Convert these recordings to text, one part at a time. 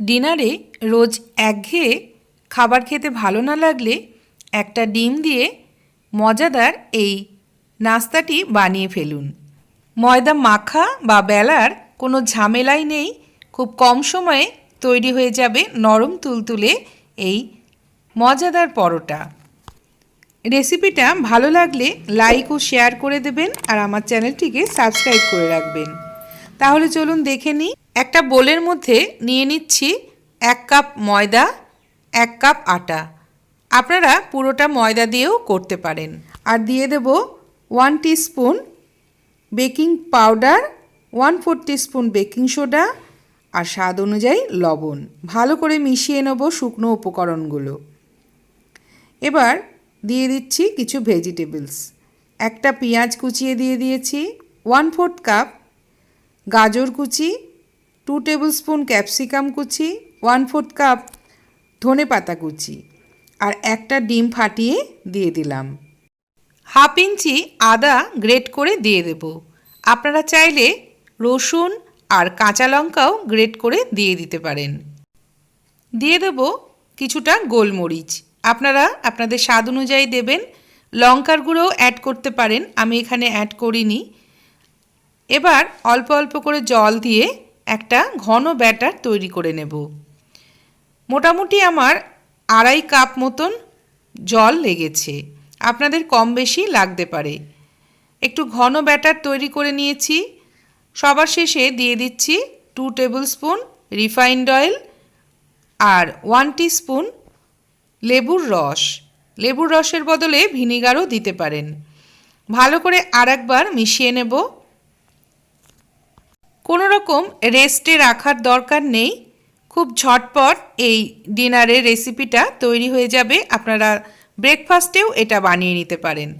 ডিনারে রোজ একঘেয়ে খাবার খেতে ভালো না লাগলে একটা ডিম দিয়ে মজাদার এই নাস্তাটি বানিয়ে ফেলুন। ময়দা মাখা বা বেলার কোনো ঝামেলাই নেই, খুব কম সময়ে তৈরি হয়ে যাবে নরম তুলতুলে এই মজাদার পরোটা। রেসিপিটা ভালো লাগলে লাইক ও শেয়ার করে দেবেন আর আমার চ্যানেলটিকে সাবস্ক্রাইব করে রাখবেন। তাহলে চলুন দেখে নিই। একটা বোলের মধ্যে নিয়ে নিচ্ছি এক কাপ ময়দা, এক কাপ আটা। আপনারা পুরোটা ময়দা দিয়েও করতে পারেন। আর দিয়ে দেব one spoon baking powder one four spoon baking soda আর স্বাদ অনুযায়ী লবণ। ভালো করে মিশিয়ে নেব শুকনো উপকরণগুলো। এবার দিয়ে দিচ্ছি কিছু ভেজিটেবলস একটা পেঁয়াজ কুচিয়ে দিয়ে দিয়েছি ওয়ান ফোর্থ কাপ গাজর কুচি টু টেবিল স্পুন ক্যাপসিকাম কুচি ওয়ান ফোর্থ কাপ ধনে পাতা কুচি আর একটা ডিম ফাটিয়ে দিয়ে দিলাম। হাফ ইঞ্চি আদা গ্রেট করে দিয়ে দেব। আপনারা চাইলে রসুন আর কাঁচা লঙ্কাও গ্রেট করে দিয়ে দিতে পারেন। দিয়ে দেব কিছুটা গোলমরিচ। আপনারা আপনাদের স্বাদ অনুযায়ী দেবেন। লঙ্কার গুঁড়োও অ্যাড করতে পারেন। আমি এখানে অ্যাড করিনি। এবার অল্প অল্প করে জল দিয়ে একটা ঘন ব্যাটার তৈরি করে নেব। মোটামুটি আমার আড়াই কাপ মতন জল লেগেছে। আপনাদের কম বেশি লাগতে পারে। একটু ঘন ব্যাটার তৈরি করে নিয়েছি। সবার শেষে দিয়ে দিচ্ছি two tablespoon refined oil আর ওয়ান স্পুন লেবুর রস। লেবুর রসের বদলে ভিনিগারও দিতে পারেন। ভালো করে আর একবার মিশিয়ে নেব। কোনো রকম রেস্টে রাখার দরকার নেই। খুব ঝটপট এই ডিনারের রেসিপিটা তৈরি হয়ে যাবে। আপনারা ব্রেকফাস্টেও এটা বানিয়ে নিতে পারেন।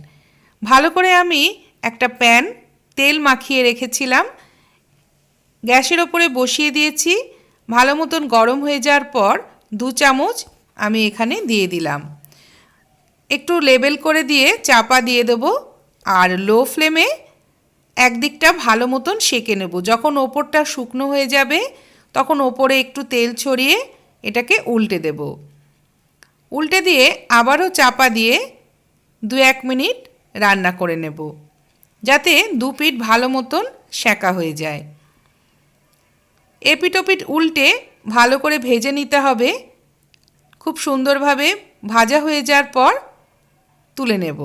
ভালো করে আমি একটা প্যান তেল মাখিয়ে রেখেছিলাম। গ্যাসের ওপরে বসিয়ে দিয়েছি। ভালো মতন গরম হয়ে যাওয়ার পর দু চামচ আমি এখানে দিয়ে দিলাম। একটু লেবেল করে দিয়ে চাপা দিয়ে দেব। আর লো ফ্লেমে একদিকটা ভালো মতন সেঁকে নেব। যখন ওপরটা শুকনো হয়ে যাবে, তখন ওপরে একটু তেল ছড়িয়ে এটাকে উল্টে দেব। উল্টে দিয়ে আবারও চাপা দিয়ে দু এক মিনিট রান্না করে নেব, যাতে দু পিঠ ভালো মতন সেঁকা হয়ে যায়। এপিটোপিট উল্টে ভালো করে ভেজে নিতে হবে। খুব সুন্দরভাবে ভাজা হয়ে যাওয়ার পর তুলে নেব।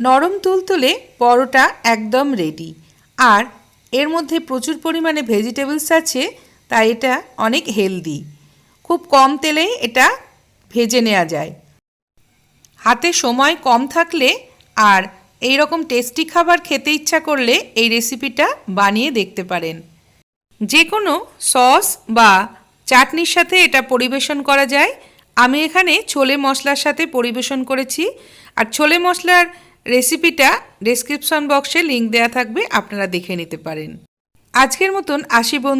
নরম তুলতুলে পরোটা একদম রেডি আর এর মধ্যে প্রচুর পরিমাণে ভেজিটেবলস আছে, তাই এটা অনেক হেলদি খুব কম তেলেই এটা ভেজে নেওয়া যায়। হাতে সময় কম থাকলে আর এই রকম টেস্টি খাবার খেতে ইচ্ছা করলে এই রেসিপিটা বানিয়ে দেখতে পারেন। যে কোনো সস বা চাটনির সাথে এটা পরিবেশন করা যায়। আমি এখানে ছোলে মশলার সাথে পরিবেশন করেছি। আর ছোলে মশলার রেসিপিটা ডেসক্রিপশন বক্সে লিঙ্ক দেওয়া থাকবে আপনারা দেখে নিতে পারেন। আজকের মতন আশি বন্ধু